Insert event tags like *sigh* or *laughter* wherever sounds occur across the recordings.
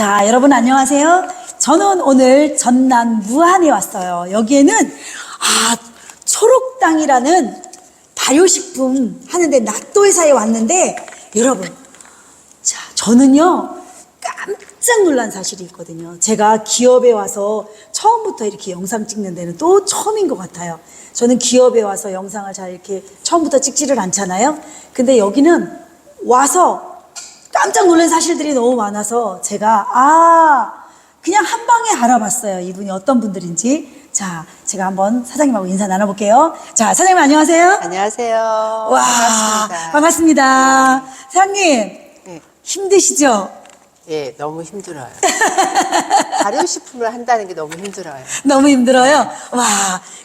자, 여러분 안녕하세요. 저는 오늘 전남 무안에 왔어요. 여기에는 아, 초록당이라는 발효식품 하는데 낫또 회사에 왔는데 여러분, 자, 저는요 깜짝 놀란 사실이 있거든요. 제가 기업에 와서 처음부터 이렇게 영상 찍는 데는 또 처음인 것 같아요. 저는 기업에 와서 영상을 잘 이렇게 처음부터 찍지를 않잖아요. 근데 여기는 와서 깜짝 놀란 사실들이 너무 많아서 제가 아 그냥 한 방에 알아봤어요. 이분이 어떤 분들인지. 자, 제가 한번 사장님하고 인사 나눠볼게요. 자, 사장님 안녕하세요. 안녕하세요. 와, 반갑습니다. 반갑습니다. 사장님 네. 힘드시죠? 예, 너무 힘들어요. *laughs* 발효식품을 한다는 게 너무 힘들어요. 너무 힘들어요. 와,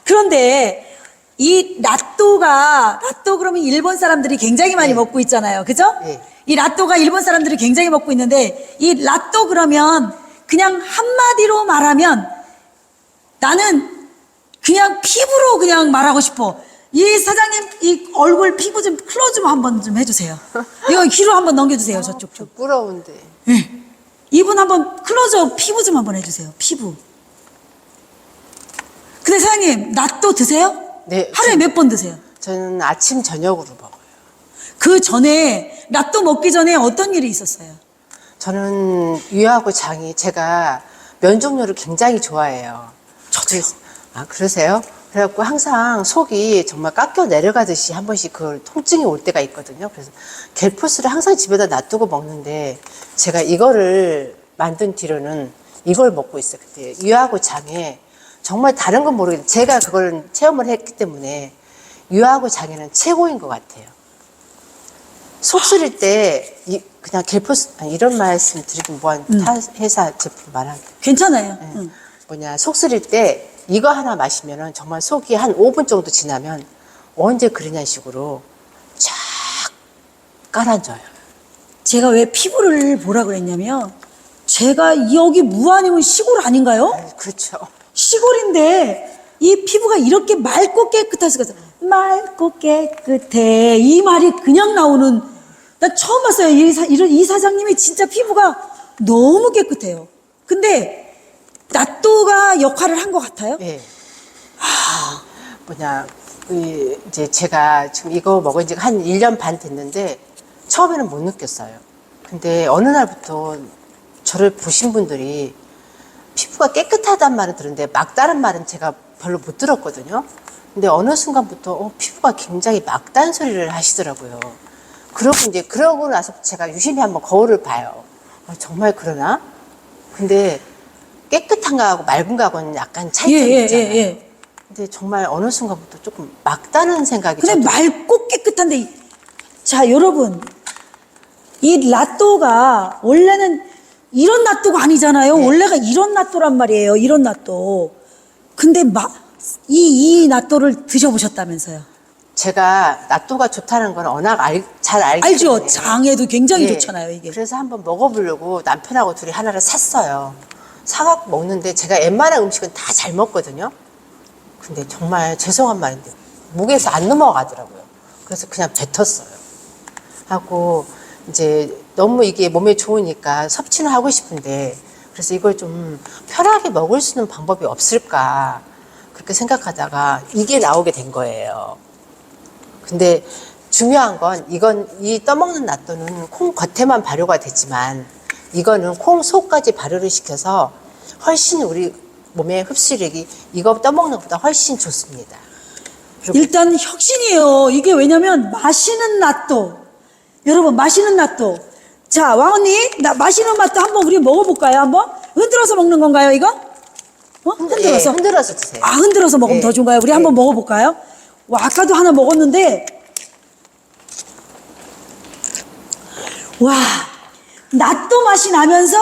그런데 이 라또가 라또 그러면 일본 사람들이 굉장히 많이 네. 먹고 있잖아요. 그죠? 네. 이 라또가 일본 사람들이 굉장히 먹고 있는데 이 라또 그러면 그냥 한마디로 말하면 나는 그냥 피부로 그냥 말하고 싶어. 이 사장님 이 얼굴 피부 좀 클로즈 한번 좀 해주세요. *laughs* 이거 귀로 한번 넘겨주세요. 저쪽 좀. 부끄러운데. 예. 이분 한번 클로즈업 피부 좀 한번 해주세요. 피부. 근데 사장님, 낫또 드세요? 네, 하루에 저- 몇번 드세요? 저는 아침, 저녁으로 먹어요. 그 전에, 낫또 먹기 전에 어떤 일이 있었어요? 저는 위하고 장이 제가 면 종류를 굉장히 좋아해요. 저도요. 아, 그러세요? 그래갖고 항상 속이 정말 깎여 내려가듯이 한 번씩 그 통증이 올 때가 있거든요. 그래서 겔포스를 항상 집에다 놔두고 먹는데 제가 이거를 만든 뒤로는 이걸 먹고 있어요. 그때 유하고 장에 정말 다른 건 모르겠는데 제가 그걸 체험을 했기 때문에 유하고 장에는 최고인 것 같아요. 속 쓰릴 때 이- 그냥 아니, 이런 말씀 드리긴 뭐한 타 회사 제품 말하기 괜찮아요. 네. 응. 뭐냐 속 쓰릴 때 이거 하나 마시면은 정말 속이 한 5분 정도 지나면 언제 그러냐 식으로 쫙 깔아줘요. 제가 왜 피부를 보라 그랬냐면, 제가 여기 무안이면 시골 아닌가요? 그렇죠. 시골인데 이 피부가 이렇게 맑고 깨끗해서 맑고 깨끗해. 이 말이 그냥 나오는 나 처음 봤어요. 이, 사, 이 사장님이 진짜 피부가 너무 깨끗해요. 근데 나또가 역할을 한 것 같아요? 예. 아, 뭐냐. 그 이제 제가 지금 이거 먹은 지가 한 1년 반 됐는데 처음에는 못 느꼈어요. 근데 어느 날부터 저를 보신 분들이 피부가 깨끗하단 말은 들었는데 막다른 말은 제가 별로 못 들었거든요. 근데 어느 순간부터 어, 피부가 굉장히 막다른 소리를 하시더라고요. 그러고 이제 그러고 나서 제가 유심히 한번 거울을 봐요. 어, 정말 그러나? 근데 깨끗한 거하고 맑은 거하고는 약간 차이점이 예, 예, 있잖아요. 예, 예. 근데 정말 어느 순간부터 조금 막다는 생각이 근데 저도 맑고 깨끗한데 이- 자 여러분 이 라또가 원래는 이런 라또가 아니잖아요 네. 원래가 이런 라또란 말이에요 이런 라또 근데 마, 이, 이 라또를 드셔보셨다면서요 제가 낫또가 좋다는 건 워낙 알, 잘 알기 알죠 때문에 장에도 굉장히 예. 좋잖아요 이게 그래서 한번 먹어보려고 남편하고 둘이 하나를 샀어요. 사갖고 먹는데 제가 웬만한 음식은 다 잘 먹거든요. 근데 정말 죄송한 말인데 목에서 안 넘어가더라고요. 그래서 그냥 뱉었어요. 하고 이제 너무 이게 몸에 좋으니까 섭취는 하고 싶은데 그래서 이걸 좀 편하게 먹을 수 있는 방법이 없을까 그렇게 생각하다가 이게 나오게 된 거예요. 근데 중요한 건 이건 이 떠먹는 낫또는 콩 겉에만 발효가 되지만 이거는 콩 속까지 발효를 시켜서 훨씬 우리 몸의 흡수력이 이거 떠먹는 것보다 훨씬 좋습니다. 일단 혁신이에요 이게 왜냐면 마시는 낫또 여러분 마시는 낫또 자 왕언니 나 마시는 맛도 한번 우리 먹어볼까요 한번 흔들어서 먹는 건가요 이거 어? 흔들어서 예, 흔들어서 드세요. 아 흔들어서 먹으면 예. 더 좋은가요? 우리 예. 한번 먹어볼까요? 와 아까도 하나 먹었는데 와 낫또 맛이 나면서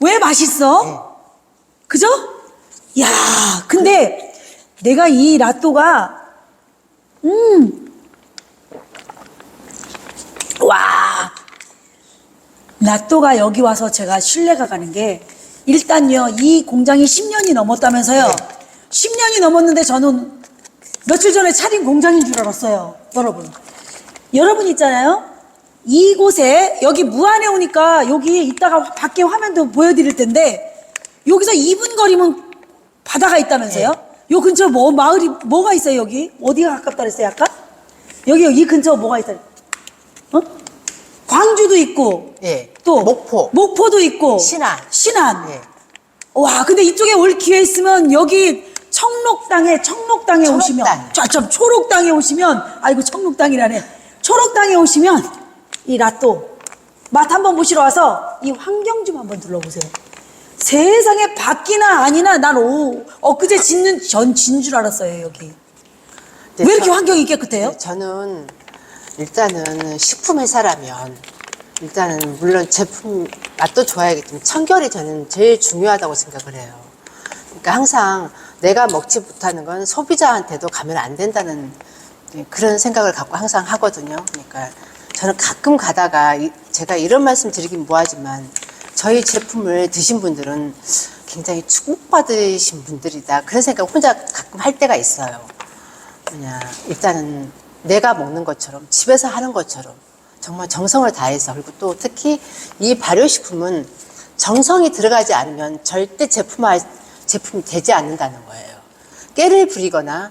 왜 맛있어? 그죠? 야 근데 내가 이 라또가 음. 음와 라또가 여기 와서 제가 신뢰가 가는 게 일단요 이 공장이 10년이 넘었다면서요 네. 10년이 넘었는데 저는 며칠 전에 차린 공장인 줄 알았어요 여러분 여러분 있잖아요 이곳에 여기 무안에 오니까 여기 이따가 밖에 화면도 보여드릴 텐데 여기서 2분 거리면 바다가 있다면서요? 네. 요 근처 뭐 마을이 뭐가 있어요 여기? 어디가 가깝다 그랬어요 아까? 여기 이 근처 뭐가 있어요? 어? 광주도 있고 예. 또 목포. 목포도 있고 신안. 신안. 예. 와, 근데 이쪽에 올 기회 있으면 여기 청록당에 청록당에 청록당. 오시면 저점 초록당에 오시면 아이고 청록당이라네. 초록당에 오시면 이 라또 맛 한번 보시러 와서 이 환경 좀 한번 둘러보세요. 세상에 밖이나 아니나 난 오, 엊그제 짓는 전 진 줄 알았어요 여기. 네, 왜 이렇게 저- 환경이 깨끗해요? 네, 저는 일단은 식품 회사라면 일단은 물론 제품 맛도 좋아야겠지만 청결이 저는 제일 중요하다고 생각을 해요. 그러니까 항상 내가 먹지 못하는 건 소비자한테도 가면 안 된다는 네, 그런 생각을 갖고 항상 하거든요. 그러니까 저는 가끔 가다가 이- 제가 이런 말씀 드리긴 뭐하지만 저희 제품을 드신 분들은 굉장히 축복받으신 분들이다. 그런 생각 혼자 가끔 할 때가 있어요. 뭐냐 일단은 내가 먹는 것처럼 집에서 하는 것처럼 정말 정성을 다해서 그리고 또 특히 이 발효식품은 정성이 들어가지 않으면 절대 제품화 제품이 되지 않는다는 거예요. 깨를 부리거나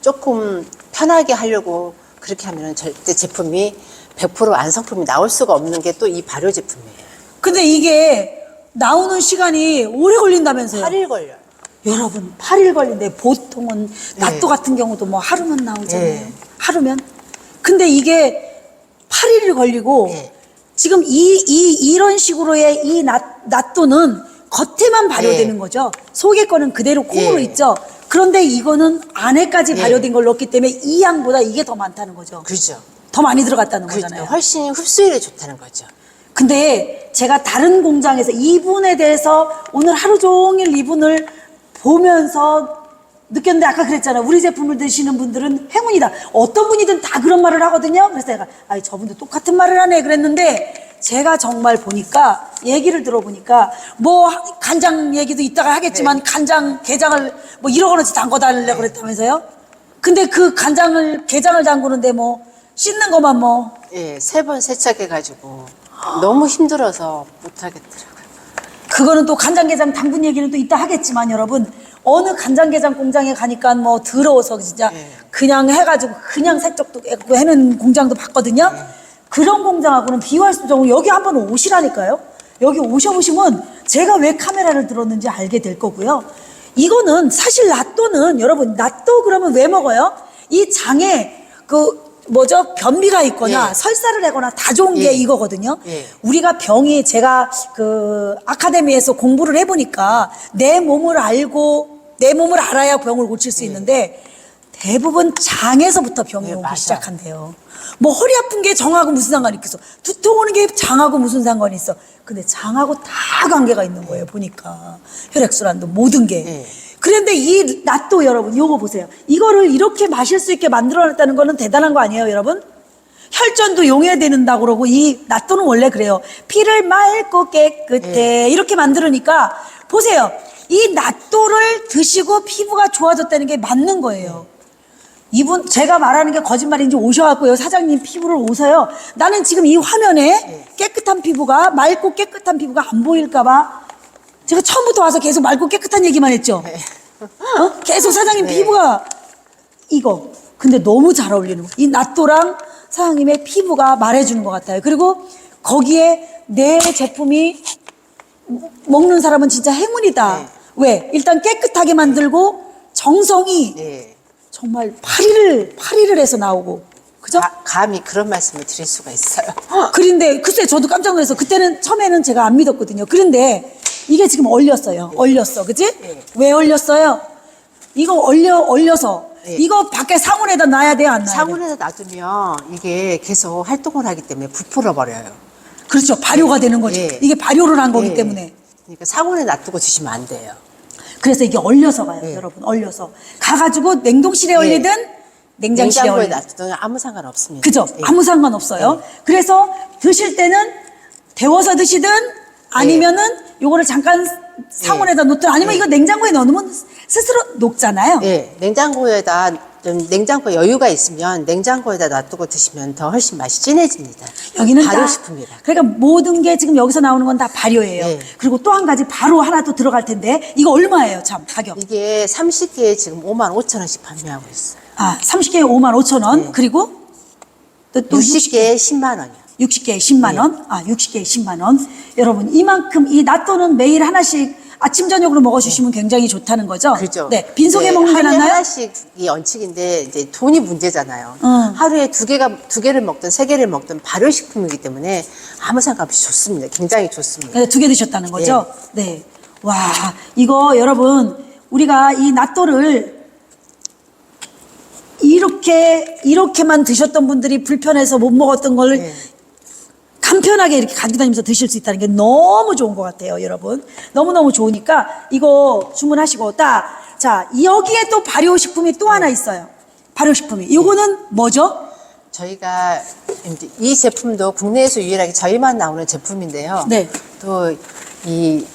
조금 편하게 하려고 그렇게 하면 절대 제품이 100% 완성품이 나올 수가 없는 게 또 이 발효 제품이에요. 근데 이게 나오는 시간이 오래 걸린다면서요? 8일 걸려요. 여러분 8일 걸린대 보통은 낫또 네. 같은 경우도 뭐 하루면 나오잖아요 네. 하루면 근데 이게 8일이 걸리고 네. 지금 이, 이 이런 식으로의 이 낫, 낫또는 겉에만 발효되는 네. 거죠 속에 거는 그대로 콩으로 네. 있죠 그런데 이거는 안에까지 네. 발효된 걸 넣었기 때문에 이 양보다 이게 더 많다는 거죠 그죠. 더 많이 들어갔다는 그죠. 거잖아요 훨씬 흡수율이 좋다는 거죠. 근데 제가 다른 공장에서 이분에 대해서 오늘 하루 종일 이분을 보면서 느꼈는데 아까 그랬잖아요. 우리 제품을 드시는 분들은 행운이다. 어떤 분이든 다 그런 말을 하거든요. 그래서 제가 아이 저분도 똑같은 말을 하네 그랬는데 제가 정말 보니까 얘기를 들어보니까 뭐 간장 얘기도 이따가 하겠지만 네. 간장 게장을 뭐 1억 원어치 담궈 달라고 그랬다면서요? 근데 그 간장을 게장을 담그는데 뭐 씻는 것만 뭐 예, 세 번 세척해 가지고 너무 힘들어서 못 하겠더라고요. 그거는 또 간장게장 당분 얘기는 또 이따 하겠지만 여러분 어느 간장게장 공장에 가니까 뭐 더러워서 진짜 네. 그냥 해가지고 그냥 세척도 해고 해는 공장도 봤거든요. 그런 공장하고는 비교할 수 없고 여기 한번 오시라니까요. 여기 오셔보시면 제가 왜 카메라를 들었는지 알게 될 거고요. 이거는 사실 낫또는 여러분 낫또 그러면 왜 먹어요? 이 장에 그 뭐죠 변비가 있거나 예. 설사를 하거나 다 좋은 게 예. 이거거든요. 예. 우리가 병이 제가 그 아카데미에서 공부를 해보니까 내 몸을 알고 내 몸을 알아야 병을 고칠 수 있는데 대부분 장에서부터 병이 네, 오기 맞아요. 시작한대요. 뭐 허리 아픈 게 정하고 무슨 상관이 있겠어? 두통 오는 게 장하고 무슨 상관이 있어? 근데 장하고 다 관계가 있는 거예요. 보니까 혈액순환도 모든 게. 네. 그런데 이 낫또 여러분 요거 보세요. 이거를 이렇게 마실 수 있게 만들어냈다는 거는 대단한 거 아니에요, 여러분? 혈전도 용해야 된다고 그러고 이 낫또는 원래 그래요. 피를 맑고 깨끗해 이렇게 만들으니까 보세요. 이 낫또를 드시고 피부가 좋아졌다는 게 맞는 거예요. 이분 제가 말하는 게 거짓말인지 오셔갖고요 사장님 피부를 오세요. 나는 지금 이 화면에 깨끗한 피부가 맑고 깨끗한 피부가 안 보일까봐 제가 처음부터 와서 계속 맑고 깨끗한 얘기만 했죠. 어? 계속 사장님 네. 피부가 이거. 근데 너무 잘 어울리는 거. 이 낫또랑 사장님의 피부가 말해주는 것 같아요. 그리고 거기에 내 제품이 먹는 사람은 진짜 행운이다. 네. 왜? 일단 깨끗하게 만들고 정성이 예. 정말 파리를 파리를 해서 나오고 그죠? 가- 감히 그런 말씀을 드릴 수가 있어요. *laughs* 그런데 글쎄 저도 깜짝 놀라서 그때는 처음에는 제가 안 믿었거든요. 그런데 이게 지금 얼렸어요. 얼렸어, 그지? 네. 왜 얼렸어요? 이거 얼려 얼려서 네. 이거 밖에 상온에다 놔야 돼요, 안 놔야 돼요? 상온에서 놔두면 이게 계속 활동을 하기 때문에 부풀어 버려요. 그렇죠. 발효가 되는 거죠. 예. 이게 발효를 한 거기 예. 때문에. 그러니까 상온에 놔두고 드시면 안 돼요. 그래서 이게 얼려서 가요, 예. 여러분. 얼려서 가가지고 냉동실에 얼리든 냉장실에 냉장고에 얼리든. 놔두면 아무 상관 없습니다. 그죠? 예. 아무 상관 없어요. 그래서 드실 때는 데워서 드시든 아니면은 요거를 잠깐 상온에다 놓든 아니면 예. 이거 냉장고에 넣어놓으면 스스로 녹잖아요. 예, 냉장고에다 좀 냉장고 여유가 있으면 냉장고에다 놔두고 드시면 더 훨씬 맛이 진해집니다. 여기는 다- 발효식품이라. 그러니까 모든 게 지금 여기서 나오는 건 다 발효예요. 네. 그리고 또 한 가지 바로 하나 또 들어갈 텐데 이거 얼마예요, 참 가격? 이게 30개에 지금 5만 5천 원씩 판매하고 있어요. 아, 30개에 5만 5천 원. 네. 그리고 또, 또 60개에 10만 원이요. 60개에 10만 원. 아, 60개에 10만 원. 여러분, 이만큼 이 낫또는 매일 하나씩 아침 저녁으로 먹어 주시면 굉장히 좋다는 거죠? 그죠. 네. 빈속에 네, 먹는 게 하루에 낫나요? 하나씩이 원칙인데 이제 돈이 문제잖아요. 응. 하루에 두 개가 두 개를 먹든 세 개를 먹든 발효 식품이기 때문에 아무 상관없이 좋습니다. 굉장히 좋습니다. 네, 두개 드셨다는 거죠? 네. 와, 이거 여러분, 우리가 이 낫또를 이렇게, 이렇게만 드셨던 분들이 불편해서 못 먹었던 걸 네. 간편하게 이렇게 가지고 다니면서 드실 수 있다는 게 너무 좋은 것 같아요, 여러분. 너무너무 좋으니까 이거 주문하시고 딱, 자, 여기에 또 발효식품이 또 하나 있어요. 발효식품이. 이거는 뭐죠? 저희가 이제 이 제품도 국내에서 유일하게 저희만 나오는 제품인데요. 네. 또 이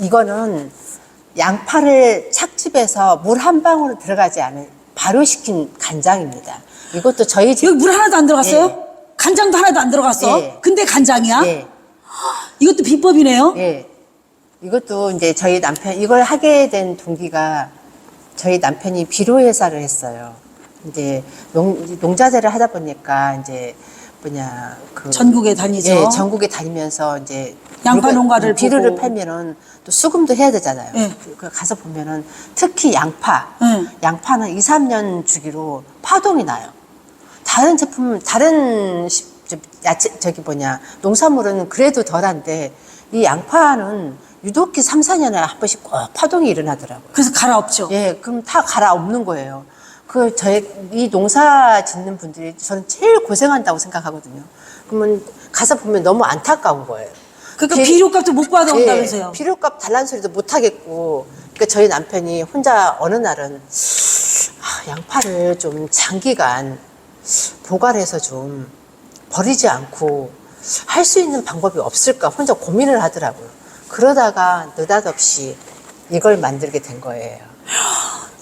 이거는 양파를 착즙해서 물 한 방울 들어가지 않은 발효시킨 간장입니다. 이것도 저희 집 여기 물 하나도 안 들어갔어요? 예. 간장도 하나도 안 들어갔어? 예. 근데 간장이야? 예. *gasps* 이것도 비법이네요? 예. 이것도 이제 저희 남편, 이걸 하게 된 동기가 저희 남편이 비료 회사를 했어요. 이제 농, 농자재를 하다 보니까 이제 뭐냐, 그. 전국에 다니죠. 예, 전국에 다니면서 이제. 양파 물건- 농가를 비료를 보고. 팔면은 또 수금도 해야 되잖아요. 예. 그 가서 보면은 특히 양파. 예. 양파는 2, 3년 주기로 파동이 나요. 다른 제품, 다른 야채, 저기 뭐냐, 농산물은 그래도 덜한데, 이 양파는 유독히 3, 4년에 한 번씩 꼭 파동이 일어나더라고요. 그래서 갈아엎죠. 예, 그럼 다 갈아엎는 거예요. 그, 저희, 이 농사 짓는 분들이 저는 제일 고생한다고 생각하거든요. 그러면 가서 보면 너무 안타까운 거예요. 그러니까 비- 비료값도 못 받아온다면서요. 예, 비료값 달란 소리도 못 하겠고. 그러니까 저희 남편이 혼자 어느 날은 아, 양파를 좀 장기간 보관해서 좀 버리지 않고 할 수 있는 방법이 없을까 혼자 고민을 하더라고요. 그러다가 느닷없이 이걸 만들게 된 거예요.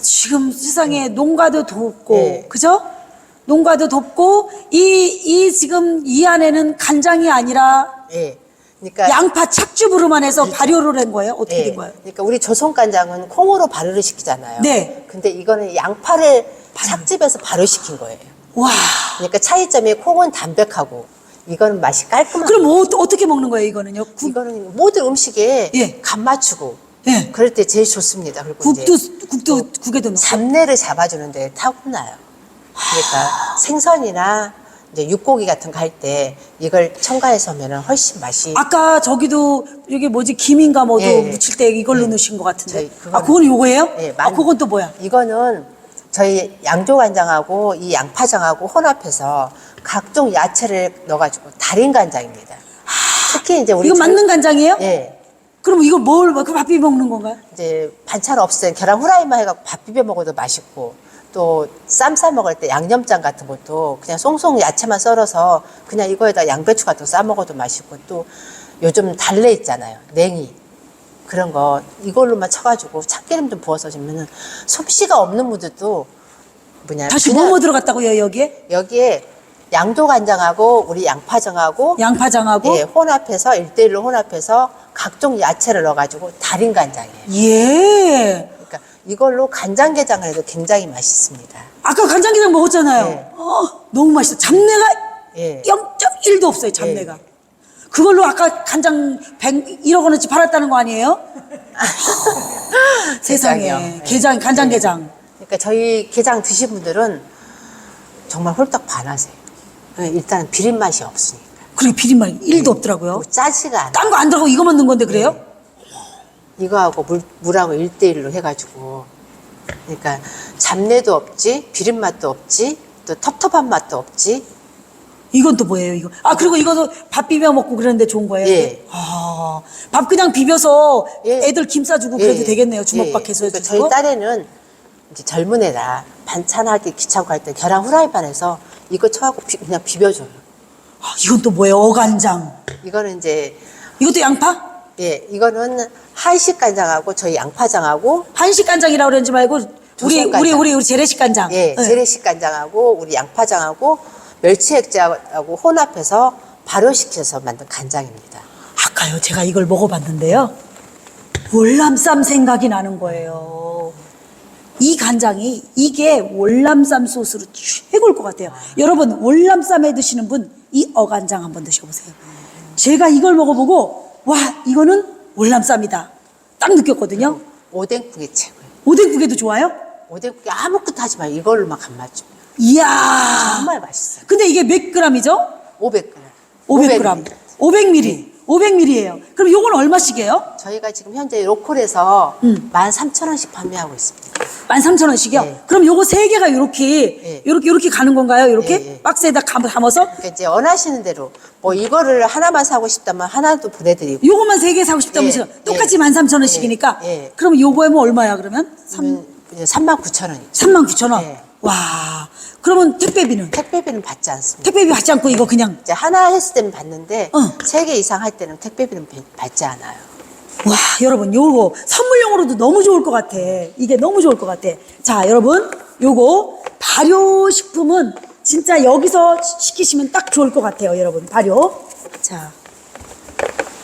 지금 세상에 농가도 돕고, 예. 그죠? 농가도 돕고, 이, 이 지금 이 안에는 간장이 아니라 예. 그러니까 양파 착즙으로만 해서 발효를 한 거예요? 어떻게 예. 된 거예요? 그러니까 우리 조선 간장은 콩으로 발효를 시키잖아요. 네. 근데 이거는 양파를 착즙해서 발효시킨 거예요. 와. 그러니까 차이점이 콩은 담백하고 이거는 맛이 깔끔한. 그럼 뭐, 어- 어떻게 먹는 거예요, 이거는요? 국, 이거는 모든 음식에 예. 간 맞추고 예. 그럴 때 제일 좋습니다. 그리고 국도, 이제 국도, 국에도 넣고. 잡내를 잡아주는데 타고나요. 그러니까 생선이나 이제 육고기 같은 거 할 때 이걸 첨가해서 하면 훨씬 맛이 아까 저기도 여기 뭐지 김인가 뭐도 예. 묻힐 때 이걸로 예. 넣으신 것 같은데. 저희 그거는- 아, 그건 요거예요? 예, 아, 만- 그건 또 뭐야? 이거는 저희 양조간장하고 이 양파장하고 혼합해서 각종 야채를 넣어가지고 달인 간장입니다. 특히 이제 우리 이거 절- 맞는 간장이에요? 예. 그럼 이거 뭘, 그밥 비벼 먹는 건가요? 이제 반찬 없을 땐 계란 후라이만 해갖고 밥 비벼 먹어도 맛있고 또 쌈 싸 먹을 때 양념장 같은 것도 그냥 송송 야채만 썰어서 그냥 이거에다 양배추 같은 거 싸 먹어도 맛있고 또 요즘 달래 있잖아요 냉이 그런 거 이걸로만 쳐가지고 참기름 좀 부어서 주면은 솜씨가 없는 분들도 뭐냐 다시 그냥 뭐뭐 들어갔다고요, 여기에? 여기에 양도 간장하고 우리 양파장하고 양파장하고? 예, 혼합해서 일대일로 혼합해서 각종 야채를 넣어가지고 달인 간장이에요. 예. 그러니까 이걸로 간장게장을 해도 굉장히 맛있습니다. 아까 간장게장 먹었잖아요. 네. 어, 너무 맛있어. 잡내가 예. 0.1도 없어요, 잡내가. 예. 그걸로 아까 간장 100, 1억 원어치 팔았다는 거 아니에요? *laughs* 세상에. 게장이요. 게장, 간장 게장. 그러니까 저희 게장 드신 분들은 정말 홀딱 반하세요. 예, 일단 비린 맛이 없으니까. 그리고 비린맛 1도 없더라고요. 뭐 짜지가 않아. 딴 거 안 들어가고 이거만 넣은 건데 그래요? 이거하고 물, 물하고 일대일로 해가지고. 그러니까 잡내도 없지, 비린 맛도 없지, 또 텁텁한 맛도 없지. 이건 또 뭐예요, 이거? 아, 그리고 이거도 밥 비벼 먹고 그러는데 좋은 거예요? 예. 아, 밥 그냥 비벼서 예. 애들 김 싸주고 그래도 예, 되겠네요. 예. 주먹밥 해서 그러니까 해주고. 저희 딸애는 이제 젊은 애라 반찬하기 귀찮고 할 때 계란 후라이팬에서 이거 쳐갖고 비- 그냥 비벼줘요. 아, 이건 또 뭐예요? 어간장. 이거는 이제 이것도 양파? 예 이거는 한식 간장하고 저희 양파장하고 한식 간장이라고 그러지 말고 우리 조선 간장. 우리 우리 우리 재래식 간장. 예, 네. 재래식 간장하고 우리 양파장하고 멸치액젓하고 혼합해서 발효시켜서 만든 간장입니다. 아까요 제가 이걸 먹어봤는데요 월남쌈 생각이 나는 거예요 이 간장이 이게 월남쌈 소스로 최고일 것 같아요 여러분 월남쌈에 드시는 분 이 어간장 한번 드셔보세요 제가 이걸 먹어보고 와 이거는 월남쌈이다 딱 느꼈거든요 오뎅국이 최고예요. 오뎅국에도 좋아요? 오뎅국이 아무것도 하지 마요. 이걸로만 간맛 줍니다. 이야. 정말 맛있어요. 근데 이게 몇 g이죠? 500g. 500g. 500ml. 500ml예요. 그럼 이건 얼마씩이에요? 저희가 지금 현재 로컬에서 음. 13,000원씩 판매하고 있습니다. 13,000원씩이요? 네. 그럼 요거 세 개가 요렇게 네. 요렇게 요렇게 가는 건가요? 요렇게 네, 네. 박스에다 담아서 그러니까 이제 원하시는 대로 뭐 이거를 하나만 사고 싶다면 하나도 보내드리고 요것만 세 개 사고 싶다면 네. 네. 똑같이 네. 13,000원씩이니까 네. 그럼 요거에 뭐 얼마야 그러면? 3... 음. 3만 9천 원이죠. 3만 9천 원. 네. 와. 그러면 택배비는? 택배비는 받지 않습니다. 택배비 받지 않고 이거 그냥 이제 하나 했을 때는 받는데 어. 세 개 이상 할 때는 택배비는 받지 않아요. 와 여러분 요거 선물용으로도 너무 좋을 것 같아. 이게 너무 좋을 것 같아. 자 여러분 요거 발효식품은 진짜 여기서 시키시면 딱 좋을 것 같아요 여러분 발효. 자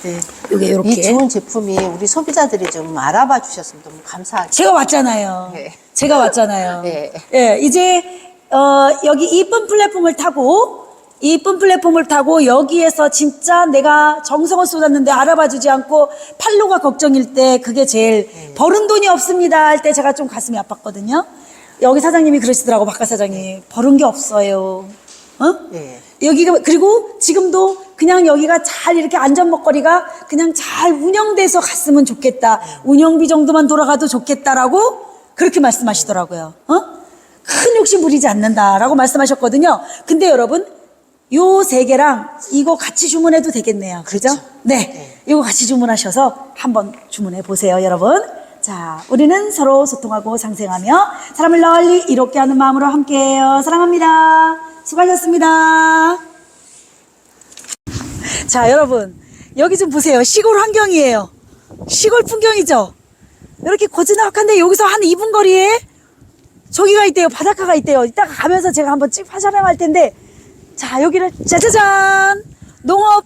네. 요게 요렇게. 이 좋은 제품이 우리 소비자들이 좀 알아봐 주셨으면 너무 감사하죠. 제가 왔잖아요. 네. 제가 왔잖아요. *laughs* 네. 예, 이제 어, 여기 이쁜 플랫폼을 타고 이쁜 플랫폼을 타고 여기에서 진짜 내가 정성을 쏟았는데 알아봐주지 않고 팔로가 걱정일 때 그게 제일 네. 버는 돈이 없습니다 할 때 제가 좀 가슴이 아팠거든요. 여기 사장님이 그러시더라고 박가 사장이 버는 게 없어요. 어? 네. 여기가 그리고 지금도 그냥 여기가 잘 이렇게 안전 먹거리가 그냥 잘 운영돼서 갔으면 좋겠다. 운영비 정도만 돌아가도 좋겠다라고 그렇게 말씀하시더라고요. 어? 큰 욕심 부리지 않는다라고 말씀하셨거든요. 근데 여러분 요 세 개랑 이거 같이 주문해도 되겠네요. 그죠? 그렇죠. 네. 네. 이거 같이 주문하셔서 한번 주문해 보세요, 여러분. 자, 우리는 서로 소통하고 상생하며 사람을 널리 이롭게 하는 마음으로 함께해요. 사랑합니다. 수고하셨습니다. 자, 여러분. 여기 좀 보세요. 시골 환경이에요. 시골 풍경이죠? 이렇게 고즈넉한데 여기서 한 2분 거리에 저기가 있대요. 바닷가가 있대요. 이따가 가면서 제가 한번 찍 촬영할 텐데 자, 여기를 짜자잔! 농업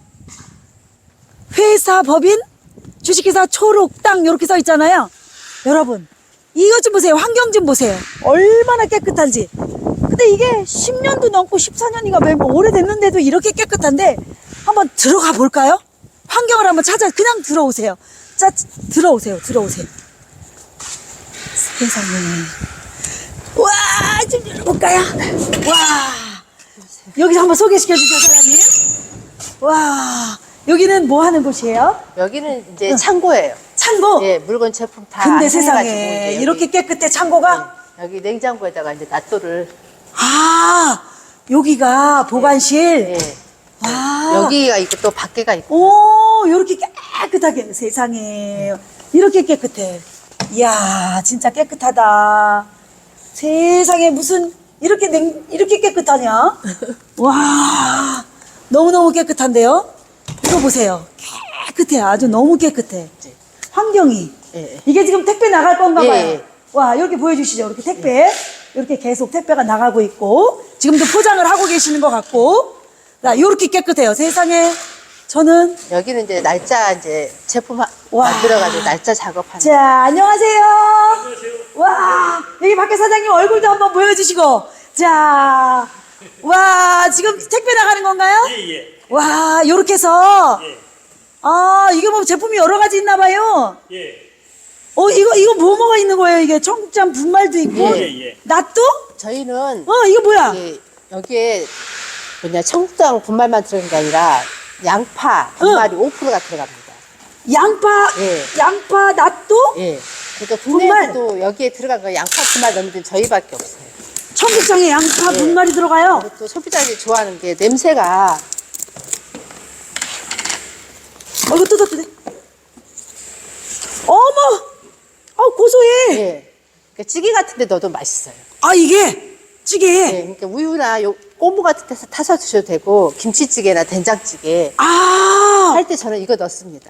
회사 법인 주식회사 초록 땅 이렇게 써 있잖아요. 여러분, 이것 좀 보세요. 환경 좀 보세요. 얼마나 깨끗한지. 근데 이게 10년도 넘고 14년이가 왜뭐 오래됐는데도 이렇게 깨끗한데 한번 들어가 볼까요? 환경을 한번 찾아 그냥 들어오세요. 자, 들어오세요. 들어오세요. 세상에. 와, 좀 열어볼까요? 와. 여기서 한번 소개시켜 주세요, 사장님. 와, 여기는 뭐 하는 곳이에요? 여기는 이제 창고예요. 창고. 예, 물건 제품 다 근데 세상에 이렇게 깨끗해 창고가? 네, 여기 냉장고에다가 이제 낫또를 아, 여기가 보관실. 예. 와. 여기가 있고 또 밖에가 있고 오, 이렇게 깨끗하게 세상에 이렇게 깨끗해. 이야, 진짜 깨끗하다. 세상에 무슨 이렇게 냉 이렇게 깨끗하냐? *laughs* 와, 너무 너무 깨끗한데요? 이거 보세요. 깨끗해, 아주 너무 깨끗해. 네. 환경이. 예. 이게 지금 택배 나갈 건가 예, 봐요. 예. 와, 이렇게 보여주시죠. 이렇게 택배. 이렇게 계속 택배가 나가고 있고, 지금도 포장을 하고 계시는 것 같고, 자, 이렇게 깨끗해요. 세상에. 저는, 여기는 이제 날짜 이제 제품 하- 와. 만들어가지고 날짜 작업하는 자, 안녕하세요. 와, 여기 밖에 사장님 얼굴도 한번 보여주시고, 자, 와, 지금 택배 나가는 건가요? 예, 예. 와, 요렇게 해서, 예. 아, 이게 뭐 제품이 여러 가지 있나 봐요. 예. 어, 이거, 이거 뭐 뭐가 있는 거예요? 이게 청국장 분말도 있고, 예, 예. 낫도? 저희는 어, 이거 뭐야? 이게 여기에 뭐냐 청국장 분말만 들어간 게 아니라 양파 분말이 5%가 들어갑니다. 양파, 예. 양파, 낫도? 예. 그러니까 분말. 국내에서도 여기에 들어간 거 양파 분말 넣는 데는 저희밖에 없어요. 청국장에 양파 예. 분말이 들어가요. 또 소비자들이 좋아하는 게 냄새가 어, 이거 뜯어, 뜯어. 어머! 어, 고소해. 예. 그러니까 찌개 같은 데 넣어도 맛있어요. 아, 이게 찌개. 예. 그러니까 우유나 요 꼬무 같은 데서 타서 드셔도 되고 김치찌개나 된장찌개 아, 할 때 저는 이거 넣습니다.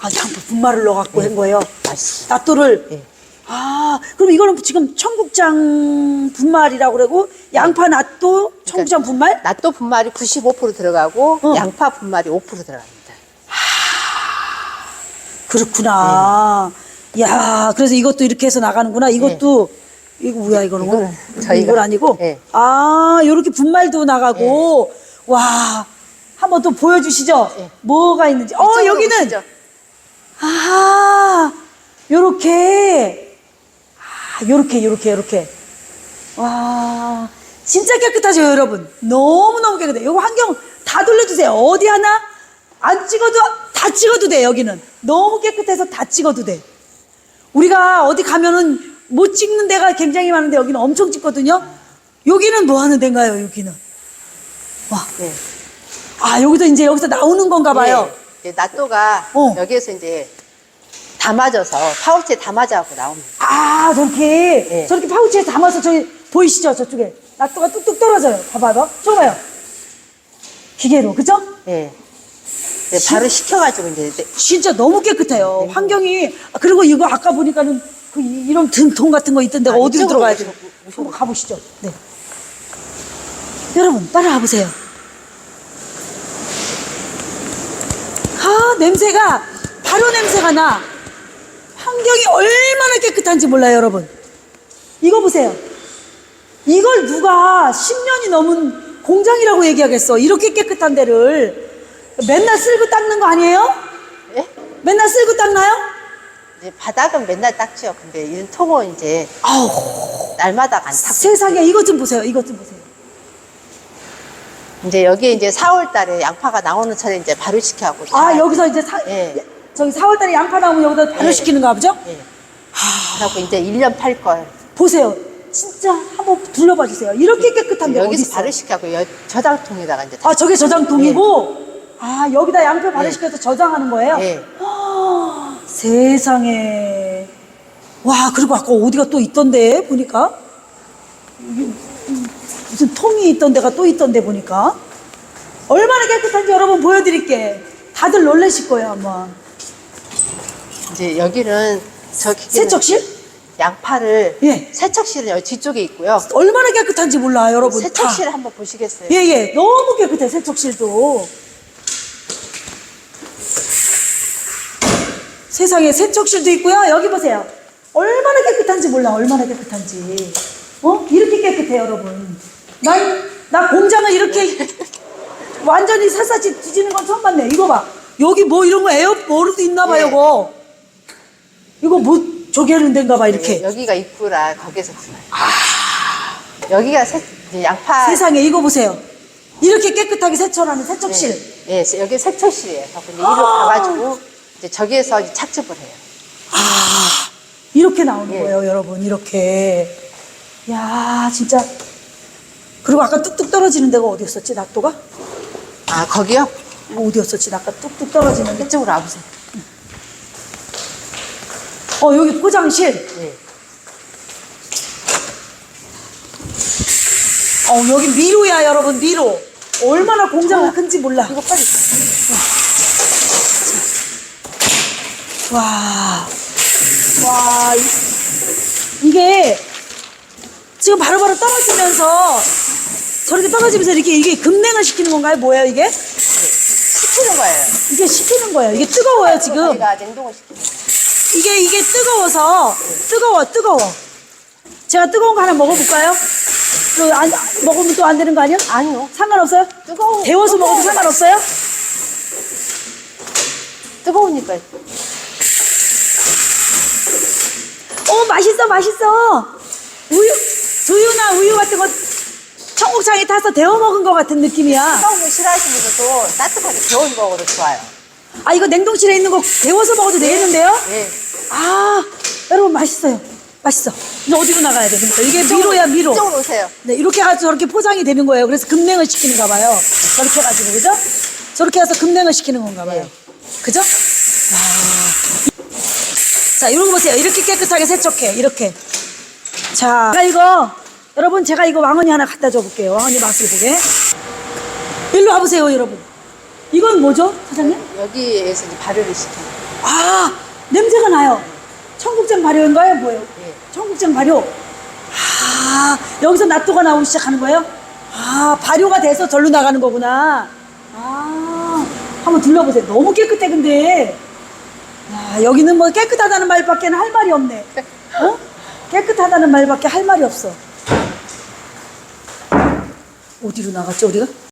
아, 양파 분말을 넣어갖고 한 거예요. 맛있어요. 낫도를. 예. 아, 그럼 이거는 지금 청국장 분말이라고 그러고 양파 낫또 청국장 분말? 낫또 분말이 95% 들어가고 어. 양파 분말이 5% 들어갑니다. 그렇구나. 야, 그래서 이것도 이렇게 해서 나가는구나. 이것도 이거 뭐야 이거는? 이거는 저희가- 이건 아니고. 네. 아, 요렇게 분말도 나가고. 와, 한번 또 보여주시죠. 네. 뭐가 있는지. 어, 이쪽으로 여기는. 아, 요렇게. 아, 요렇게, 요렇게, 요렇게. 와, 진짜 깨끗하죠, 여러분? 너무너무 깨끗해. 요거 환경 다 돌려주세요. 어디 하나 안 찍어도, 다 찍어도 돼, 여기는. 너무 깨끗해서 다 찍어도 돼. 우리가 어디 가면은 못 찍는 데가 굉장히 많은데 여기는 엄청 찍거든요. 여기는 뭐 하는 데인가요, 여기는? 와, 네. 아, 여기도 이제 여기서 나오는 건가 봐요. 예, 이제 낫또가 어. 여기에서 이제 담아져서 파우치에 담아져갖고 나옵니다. 아, 저렇게, 네. 저렇게 파우치에 담아서 저기, 보이시죠? 저쪽에. 낙도가 뚝뚝 떨어져요. 봐봐요. 저거 봐요. 기계로, 그죠? 예. 네, 바로 식혀가지고 이제 네, 진짜 너무 깨끗해요. 환경이, 아, 그리고 이거 아까 보니까는 그 이- 이런 등통 같은 거 있던데 아, 어디로 이쪽으로 들어가야 돼요? 한번 가보시죠. 네. 여러분, 따라와 보세요. 아, 냄새가, 바로 냄새가 나. 환경이 얼마나 깨끗한지 몰라요, 여러분. 이거 보세요. 이걸 누가 10년이 넘은 공장이라고 얘기하겠어. 이렇게 깨끗한 데를. 맨날 쓸고 닦는 거 아니에요? 예? 맨날 쓸고 닦나요? 이제 바닥은 맨날 닦죠. 근데 이런 통은 이제 아우, 날마다 안 닦고. 세상에 이것 좀 보세요. 이것 좀 보세요. 이제 여기에 이제 4월 달에 양파가 나오는 차례 이제 발효 시켜갖고. 아, 다- 여기서 이제 사, 예. 저기 4월달에 양파 나오면 여기다 예. 발효시키는가 보죠? 예. 그래갖고 이제 1년 팔 걸. 보세요. 진짜 한번 둘러봐 주세요. 이렇게 깨끗한 데 어디 여기서 있어? 발효 시켜갖고 여- 저장통에다가 이제. 아, 저게 저장통이고, 아, 여기다 양파 발효시켜서 저장하는 거예요? 예. 아, 세상에. 와, 그리고 아까 어디가 또 있던데, 보니까. 무슨 통이 있던 데가 또 있던데, 보니까. 얼마나 깨끗한지 여러분 보여드릴게. 다들 놀라실 거예요, 아마. 이제 여기는 저 세척실? 양파를 예. 세척실은 여기 뒤쪽에 있고요. 얼마나 깨끗한지 몰라, 여러분. 다. 세척실 한번 보시겠어요? 예, 예. 너무 깨끗해, 세척실도. 세상에 세척실도 있고요. 여기 보세요. 얼마나 깨끗한지 몰라, 얼마나 깨끗한지. 어? 이렇게 깨끗해, 여러분. 난, 나 공장을 이렇게 *laughs* 완전히 샅샅이 뒤지는 건 처음 봤네. 이거 봐. 여기 뭐 이런 거 에어, 뭐로도 있나 봐, 예. 이거. 이거 뭐, 하는 데인가 봐, 이렇게. 예, 여기가 입구라 거기서 들어요. 여기가 세, 이제 양파. 아. 세상에, 이거 보세요. 이렇게 깨끗하게 세척하는 세척실. 예, 예, 여기 세척실이에요. 이제 이리로 아. 가가지고 이제 저기에서 이제 착즙을 해요. 아, 이렇게 나오는 예. 거예요, 여러분. 이렇게. 야, 진짜. 그리고 아까 뚝뚝 떨어지는 데가 어디였었지, 낙도가? 아, 거기요? 어디였었지, 아까 뚝뚝 떨어지는 데? 이쪽으로 와보세요. 어, 여기 포장실. 예. 어, 여기 미로야, 여러분, 미로. 얼마나 공장이 큰지 몰라. 이거 빨리. 와. 와. 이- 이게 지금 바로 바로 떨어지면서 저렇게 떨어지면서 이렇게 이게 급냉을 시키는 건가요? 뭐예요, 이게? 식히는 거예요. 이게 식히는 거예요. 이게 뜨거워요, 지금. 저희가 냉동을 시키는 거예요. 이게 이게 뜨거워서 뜨거워 뜨거워. 제가 뜨거운 거 하나 먹어볼까요? 그 안, 먹으면 또 안 되는 거 아니야? 아니요. 상관없어요? 뜨거운 데워서 먹어도 뜨거운 상관없어요? 뜨거우니까. 어 맛있어 맛있어. 우유 두유나 우유 같은 거 청국장에 타서 데워 먹은 것 같은 느낌이야. 거 싫어하시는 분들도 따뜻하게 데운 거로 좋아요. 아 이거 냉동실에 있는 거 데워서 먹어도 되겠는데요? 예. 아 여러분 맛있어요. 맛있어. 이제 어디로 나가야 돼? 그러니까 이게 미로야 미로. 이쪽으로 오세요. 네, 이렇게 해가지고 저렇게 포장이 되는 거예요. 그래서 급냉을 시키는가 봐요. 저렇게 해가지고, 그죠? 저렇게 해서 급냉을 시키는 건가 봐요. 네. 그죠? 와. 자, 이런 거 보세요. 이렇게 깨끗하게 세척해. 이렇게. 자, 제가 이거, 여러분, 제가 이거 왕언니 하나 갖다 줘 볼게요. 왕언니 맛을 보게. 일로 와보세요, 여러분. 이건 뭐죠, 사장님? 여기에서 이제 발효를 시켜요. 아, 냄새가 나요. 청국장 발효인가요? 뭐예요? 예. 청국장 발효. 아, 여기서 낫또가 나오기 시작하는 거예요? 아, 발효가 돼서 절로 나가는 거구나. 아, 한번 둘러보세요. 너무 깨끗해, 근데. 야, 여기는 뭐 깨끗하다는 말밖에 할 말이 없네. 어? 깨끗하다는 말밖에 할 말이 없어. 어디로 나갔죠, 우리가?